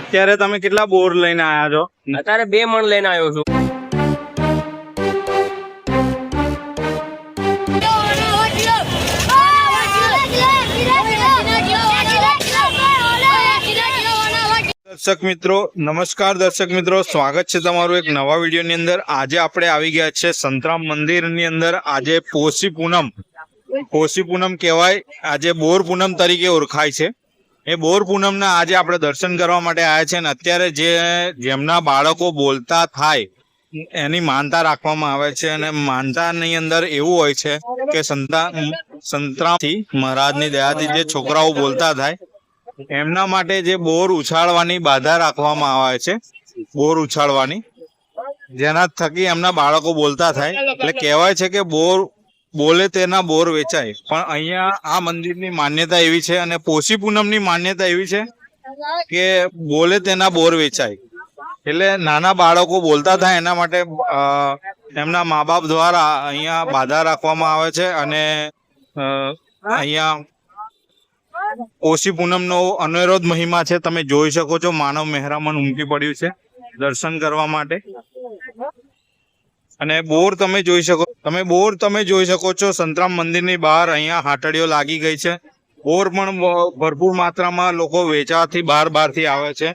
અત્યારે તમે કેટલા બોર લઈને આયા છો? અત્યારે બે મણ લઈને આવ્યો છું. દર્શક મિત્રો નમસ્કાર દર્શક મિત્રો. સ્વાગત છે તમારું એક નવા વિડીયોની અંદર. આજે આપણે આવી ગયા છે સંતરામ મંદિરની અંદર. આજે પોષી પૂનમ પોષી પૂનમ કહેવાય. આજે બોર પૂનમ તરીકે ઓળખાય છે. એ બોર પૂનમના આજે આપણે દર્શન કરવા માટે આવ્યા છે અને અત્યારે જે જેમના બાળકો બોલતા થાય, એની માનતા રાખવામાં આવે છે અને માનતાની અંદર એવું હોય છે કે સંતા, સંતરામથી મહારાજની દયાથી જે છોકરાઓ બોલતા થાય, એમના માટે જે બોર ઉછાળવાની બાધા રાખવામાં આવે છે, બોર ઉછાળવાની જેના થકી એમના બાળકો બોલતા થાય. એટલે કહેવાય છે કે બોર બોલે તેના બોર વેચાય. પણ અહીંયા આ મંદિરની માન્યતા એવી છે અને પોષી પૂનમની માન્યતા એવી છે કે બોલે તેના બોર વેચાય. એટલે નાના બાળકો બોલતા થાય એના માટે એમના મા બાપ દ્વારા અહીંયા બાધા રાખવામાં આવે છે અને અ, અહીંયા ઓશી પૂનમનો અનેરોધ મહિમા છે. તમે જોઈ શકો છો માનવ મહેરામણ ઉમટી પડ્યું છે દર્શન કરવા માટે. અને બોર તમે જોઈ શકો, તમે બોર તમે જોઈ શકો છો, સંતરામ મંદિરની બહાર અહીંયા હાટડીઓ લાગી ગઈ છે. બોર પણ ભરપૂર માત્રામાં લોકો વેચાથી બહાર બહારથી આવે છે.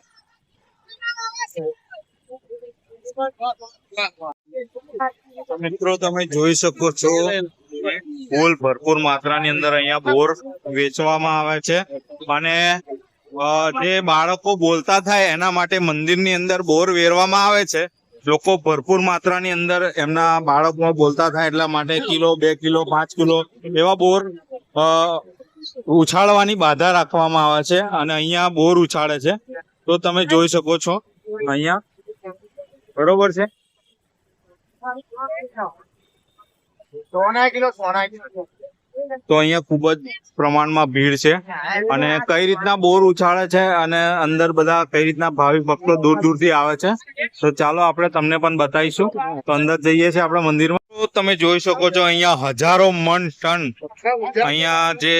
મિત્રો, તમે જોઈ શકો છો, ફૂલ ભરપૂર માત્રાની અંદર અહીંયા બોર વેચવામાં આવે છે. અને જે બાળકો બોલતા થાય એના માટે મંદિરની અંદર બોર વેરવામાં આવે છે. લોકો ભરપૂર માત્રાની અંદર એમના બાળકો બોલતા થાય એટલા માટે કિલો, બે કિલો, પાંચ કિલો એવા બોર ઉછાળવાની બાધા રાખવામાં આવે છે અને અહીંયા બોર ઉછાળે છે. તો તમે જોઈ શકો છો અહીંયા. બરોબર છે? તો અહીંયા ખૂબ જ પ્રમાણમાં ભીડ છે. અને કઈ રીતના બોર ઉછાળે છે અને અંદર બધા કઈ રીતના ભાવિક ભક્તો દૂર દૂરથી આવે છે. તો ચાલો આપણે તમને પણ બતાવીશું. તો અંદર જઈએ છીએ આપણા મંદિરમાં. તમે જોઈ શકો છો અહીંયા હજારો મન ટન અહીંયા જે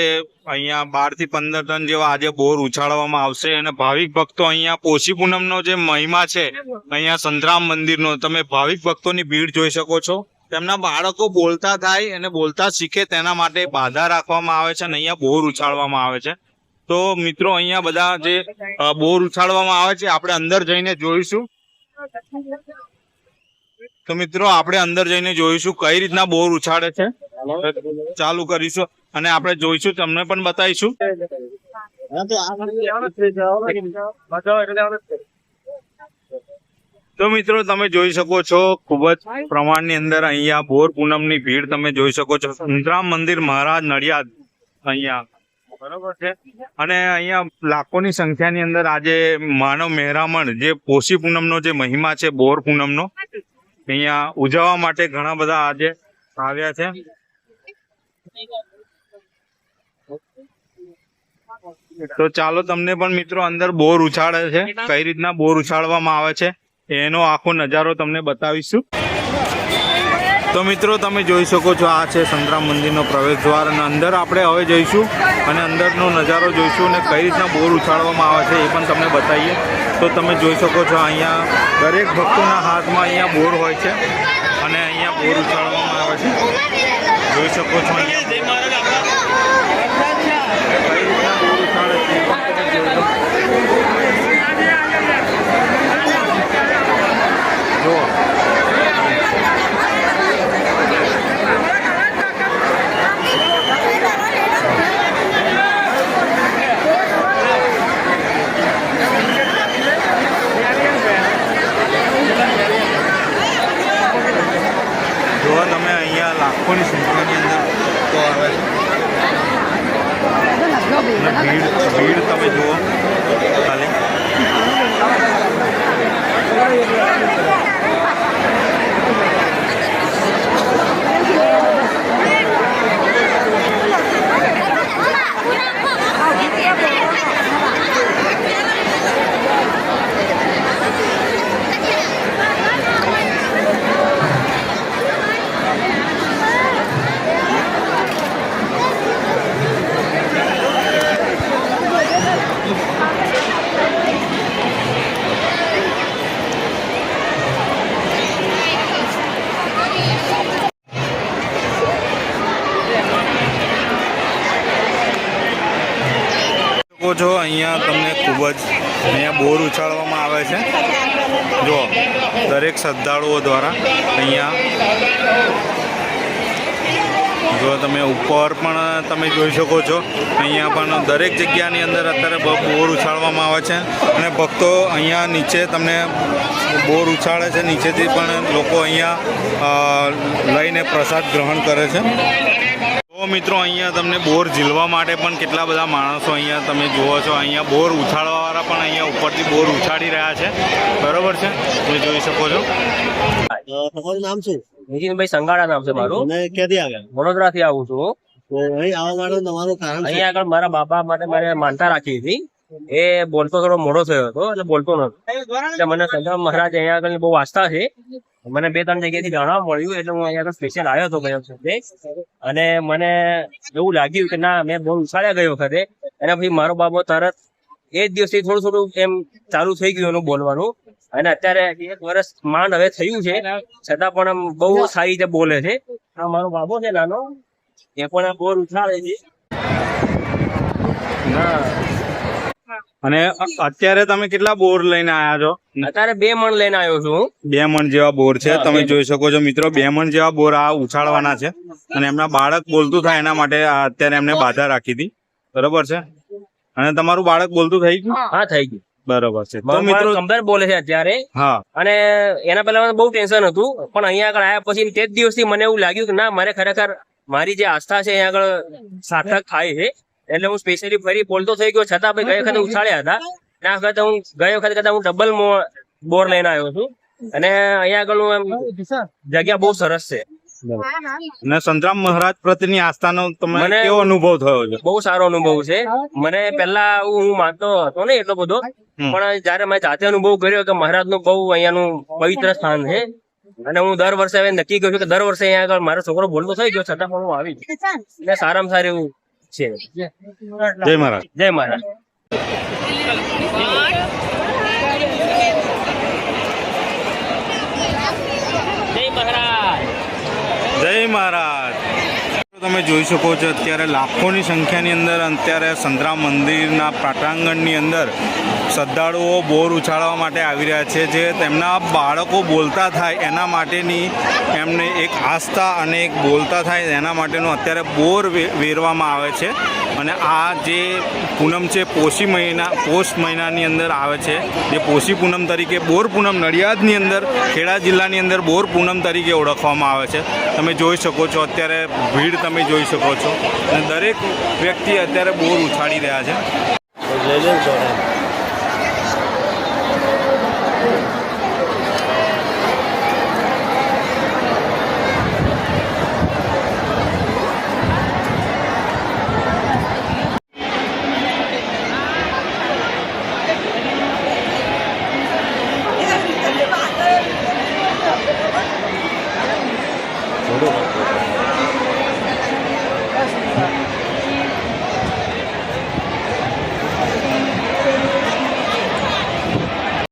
અહીંયા બારથી પંદર ટન જેવા આજે બોર ઉછાળવામાં આવશે. અને ભાવિક ભક્તો અહીંયા પોષી પૂનમનો જે મહિમા છે, અહીંયા સંતરામ મંદિરનો, તમે ભાવિક ભક્તોની ભીડ જોઈ શકો છો. તેમના બાળકો બોલતા થાય અને બોલતા શીખે તેના માટે બાધા રાખવામાં આવે છે અને અહીંયા બોર ઉછાળવામાં આવે છે. તો મિત્રો અહીંયા બધા જે બોર ઉછાળવામાં આવે છે આપણે અંદર જઈને જોઈશું. તો મિત્રો આપણે અંદર જઈને જોઈશું કઈ રીતના બોર ઉછાળે છે. ચાલુ કરીશું અને આપણે જોઈશું તમને પણ બતાવીશું. તો મિત્રો, તમે જોઈ શકો છો, ખૂબ જ પ્રમાણની અંદર અહીંયા બોર પૂનમની ભીડ તમે જોઈ શકો છો. સંતરામ મંદિર મહારાજ નડિયાદ અહીંયા. બરોબર છે? અને અહીંયા લાખોની સંખ્યાની અંદર આજે માનવ મહેરામણ, જે પોષી પૂનમનો જે મહિમા છે, બોર પૂનમનો, અહીંયા ઉજવવા માટે ઘણા બધા આજે આવ્યા છે. તો ચાલો, તમને પણ મિત્રો અંદર બોર ઉછાળે છે. કઈ રીતના બોર ઉછાળવામાં આવે છે? એનો આખો નજારો તમને બતાવીશું. તો મિત્રો, તમે જોઈ શકો છો, આ છે સંતરામ મંદિરનો પ્રવેશ દ્વાર અને અંદર આપણે હવે જઈશું અને અંદરનો નજારો જોઈશું અને કઈ રીતના બોર ઉછાળવામાં આવે છે એ પણ તમને બતાવીએ. તો તમે જોઈ શકો છો, અહીંયા દરેક ભક્તોના હાથમાં અહીંયા બોર હોય છે અને અહીંયા બોર ઉછાળવામાં આવે છે. જોઈ શકો છો, અહીંયા કઈ રીતના રાખોની સંખ્યાની અંદર તો આવે છે ભીડ ભીડ તમે જુઓ ખાલી Thank શકો છો. અહીંયા તમને ખૂબ જ અહીંયા બોર ઉછાળવામાં આવે છે. જો દરેક શ્રદ્ધાળુઓ દ્વારા અહીંયા જો તમે ઉપર પણ તમે જોઈ શકો છો, અહીંયા પણ દરેક જગ્યાની અંદર અત્યારે બોર ઉછાળવામાં આવે છે. અને ભક્તો અહીંયા નીચે તમને બોર ઉછાળે છે. નીચેથી પણ લોકો અહીંયા લઈને પ્રસાદ ગ્રહણ કરે છે. મિત્રો અહીંયા તમને બોર ઝીલવા માટે પણ કેટલા બધા માણસો અહીંયા તમે જુઓ છો. અહીંયા બોર ઉછાળવાવાળા પણ અહીંયા ઉપરથી બોર ઉછાળી રહ્યા છે. બરોબર છે? તમે જોઈ શકો છો. તમારું નામ શું? નીતિનભાઈ સંગાડા નામ છે મારું. મેં ક્યાંથી આવ્યા? વડોદરા થી આવું છું. અહીં આવવા તમારું કારણ અહીંયા આગળ મારા બાપા માટે મારે માનતા રાખી હતી. એ બોલતો થોડો મોડો થયો હતો એટલે બોલતો નતો એટલે મને સંગમ મહારાજ અહીંયા આગળ બહુ આસ્થા છે. મને બે ત્રણ જગ્યાથી જાણવા મળ્યું એટલે હું અહીંયા સ્પેશિયલ આવ્યો હતો ગયો વખતે અને મને એવું લાગ્યું કે ના મેં બહુ ઉછાળ્યા ગયો વખતે. અને પછી મારો બાબો તરત એ જ દિવસથી થોડું થોડું એમ ચાલુ થઈ ગયું એનું બોલવાનું. અને અત્યારે એક વર્ષ માંડ હવે થયું છે. છતાં પણ આમ બહુ સારી રીતે બોલે છે. આ મારો બાબો છે નાનો. એ પણ આ બોર ઉછાળે છે. ના. અને અત્યારે તમે કેટલા બોર લઈને આયા છો? અત્યારે બે મણ લઈને આવ્યો છું. બે મણ જેવા બોર છે તમે જોઈ શકો છો મિત્રો. બે મણ જેવા બોર આ ઉછાળવાના છે. અને એમના બાળક બોલતું થાય એના માટે અત્યારે એમને બાધા રાખી હતી બરોબર છે? અને તમારું બાળક બોલતું થઈ ગયું? હા થઈ ગયું. બરોબર છે. તો મિત્રો બાળક બોલે છે અત્યારે. હા. અને એના પહેલા બહુ ટેન્શન હતું પણ અહીંયા આગળ આવ્યા પછી તે જ દિવસથી મને એવું લાગ્યું કે ના મારે ખરેખર મારી જે આસ્થા છે અહીંયા આગળ સાર્થક થાય છે. એટલે હું સ્પેશિયલી ફરી બોલતો થઈ ગયો છતાં ભાઈ ગયા વખતે ઉછાળ્યા હતા. અને આ વખતે હું ગયા વખતે કરતા હું ડબલ બોર લઈને આવ્યો છું. અને અહીંયા આગળ એમ જગ્યા બહુ સરસ છે. અને સંતરામ મહારાજ પ્રત્યેની આસ્થાનો તમને મને- કેવો અનુભવ થયો છે? બહુ સારો અનુભવ છે. મને પહેલા હું માનતો હતો ને એટલો બધો. પણ જયારે મેં જાતે અનુભવ કર્યો કે મહારાજનું બહુ અહીંયાનું પવિત્ર સ્થાન છે. અને હું દર વર્ષે નક્કી કર્યું કે દર વર્ષે અહીંયા આગળ મારો છોકરો બોલતો થઈ ગયો છતાં પણ હું આવી એટલે સારામાં સારું એવું છે. જય મહારાજ. જય મહારાજ. જય મહારાજ. તમે જોઈ શકો છો અત્યારે લાખોની સંખ્યાની અંદર અત્યારે સંતરામ મંદિરના પ્રાટાંગણની અંદર શ્રદ્ધાળુઓ બોર ઉછાળવા માટે આવી રહ્યા છે, જે તેમના બાળકો બોલતા થાય એના માટેની એમને એક આસ્થા અને એક બોલતા થાય એના માટેનું અત્યારે બોર વેરવામાં આવે છે. અને આ જે પૂનમ છે, પોષી મહિના, પોષ મહિનાની અંદર આવે છે. જે પોષી પૂનમ તરીકે બોર પૂનમ નડિયાદની અંદર, ખેડા જિલ્લાની અંદર બોર પૂનમ તરીકે ઓળખવામાં આવે છે. તમે જોઈ શકો છો, અત્યારે ભીડ તમે જોઈ શકો છો. અને દરેક વ્યક્તિ અત્યારે બોર ઉછાળી રહ્યા છે. જય.